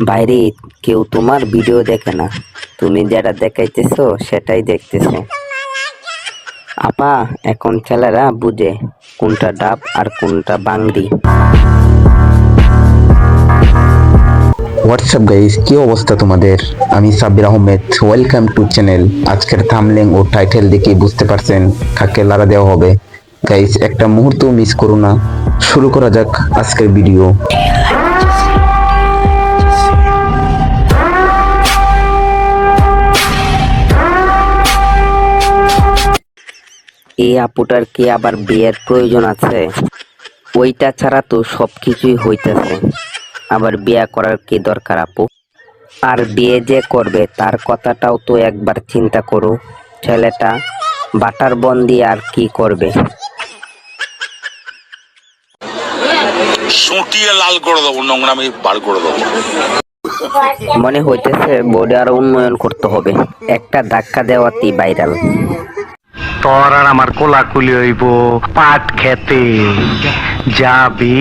বাইরে কেউ তোমার ভিডিও দেখে না। তুমি যেটা দেখাইতেছো, সেটাই দেখতেছে। আপা, এখন ছেলেরা বুঝে কোনটা ডাব আর কোনটা বাংরি। হোয়াটসঅ্যাপ গাইস, কি অবস্থা তোমাদের? আমি Sabbir Ahmed. Welcome to channel আজকের থামলেং ও টাইটেল দেখে বুঝতে পারছেন কাকে লারা দেওয়া হবে। গাইস, একটা মুহূর্ত মিস করো না। শুরু করা যাক আজকের ভিডিও এই আপুটার কি আবার বিয়ের প্রয়োজন আছে? ওইটা ছাড়া তো সবকিছুই হইতেছে। আবার বিয়ে করার কি দরকার আপু? আর বিয়ে যে করবে তার কথাটাও তো একবার চিন্তা করো। ছেলেটা বাটার বন্দি আর কি করবে? সুটিয়ে লাল করে দেবো নোংরামি বার করে দেবো। মনে হইতেছে বোর্ডে আরও উন্নয়ন করতে হবে। একটা ধাক্কা দেওয়াতেই ভাইরাল তোর আর আমার কোলাকুলি হইব পাট খেতে। যাবি।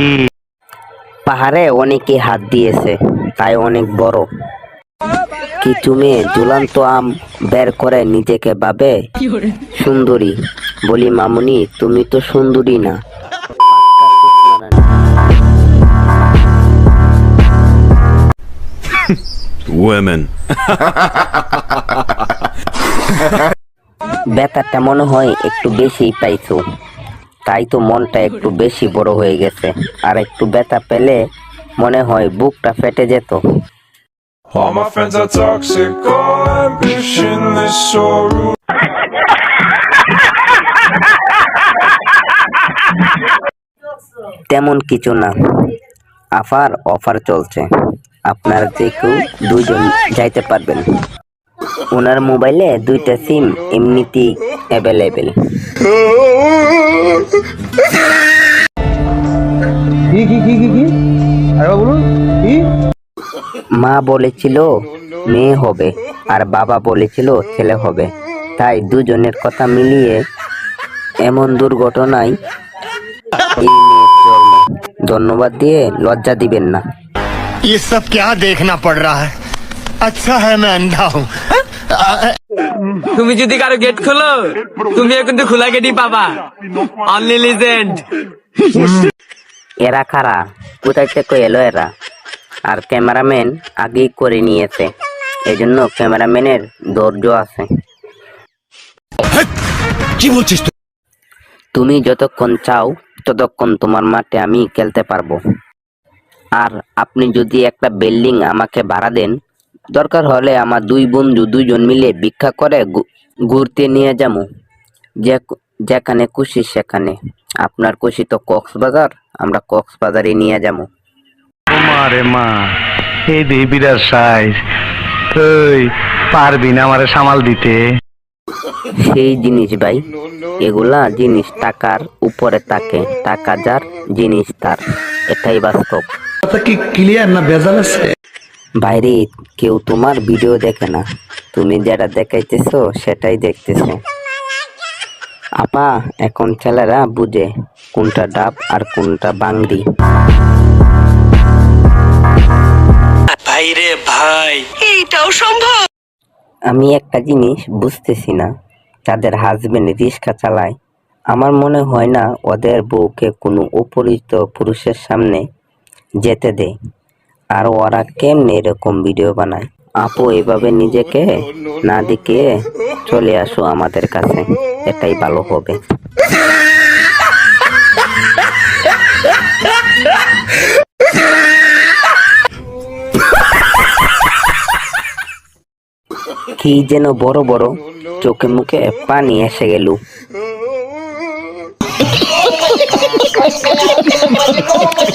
পাহাড়ে অনেকে হাত দিয়েছে তাই অনেক বড়। কিছু মেয়ে ঝুলন্ত আম বের করে নিজেকে ভাবে সুন্দরী। বলি মামুনি তুমি তো সুন্দরী না। Women. ব্যথাটা মনে হয় একটু বেশি পাইছো। তাই তো মনটা একটু বেশি বড় হয়ে গেছে। আর একটু ব্যথা পেলে মনে হয় বুকটা ফেটে যেত। All my friends are toxic, all ambitionless, so rude. তেমন কিছু না। আফার অফার চলছে। আপনারা যে কেউ দুইজন যাইতে পারবেন। ওনার মোবাইলে দুইটা সিম এমনিতেই অ্যাভেলেবেল কি কি কি কি কি আরে বলুন কি মা বলেছিল মেয়ে হবে আর বাবা বলেছিল ছেলে হবে তাই দুজনের কথা মিলিয়ে এমন দুর্ঘটনায় এই মেয়ের জন্ম। ধন্যবাদ দিয়ে লজ্জা দিবেন না ये सब क्या देखना पड़ रहा है अच्छा है मैं अंधा हूँ তুমি যদি কারও গেট খোলো তুমি কিন্তু খোলা গেটই পাবা। অনলি লিজেন্ড এরা খারা কোথায় থেকে এলো এরা? আর ক্যামেরাম্যান আগেই করে নিয়েছে। এজন্য ক্যামেরাম্যানের ধৈর্য আছে। কি বলছিস তুই? তুমি যতক্ষণ চাও ততক্ষণ তোমার মাঠে আমি খেলতে পারব। আর আপনি যদি একটা বিল্ডিং আমাকে ভাড়া দেন দরকার হলে আমার দুই বন্ধু দুইজন মিলে ভিক্ষা করে ঘুরতে নিয়ে যাব যে যেখানে খুশি সেখানে। আপনার খুশি তো কক্সবাজার আমরা কক্সবাজারে নিয়ে যাব মারে মা এই দেবিরার সাইজ তুই পারবি না আমারে সামাল দিতে। সেই জিনিস ভাই এগুলা জিনিস টাকার উপরে থাকে। টাকা যার জিনিস তার। এটাই বাস্তব। কি ক্লিয়ার না ভেজাল আছে? বাইরে কেউ তোমার ভিডিও দেখে না। তুমি যেটা দেখাইতেছো সেটাই দেখতেছে। আপা এখন ছেলেরা বুঝে কোনটা ডাব আর কোনটা বাংরি। ভাইরে ভাই। আমি একটা জিনিস বুঝতেছি না। যাদের হাজবেন্ড রিক্সা চালায়। আমার মনে হয় না ওদের বউকে কোনো অপরিচিত পুরুষের সামনে যেতে দেয়। আর ওরা কেমনে এরকম ভিডিও বানায়? আপু এভাবে নিজেকে না দেখিয়ে চলে আসো আমাদের কাছে। এটাই ভালো হবে। কি যেন বড় বড় চোখে মুখে পানি এসে গেল।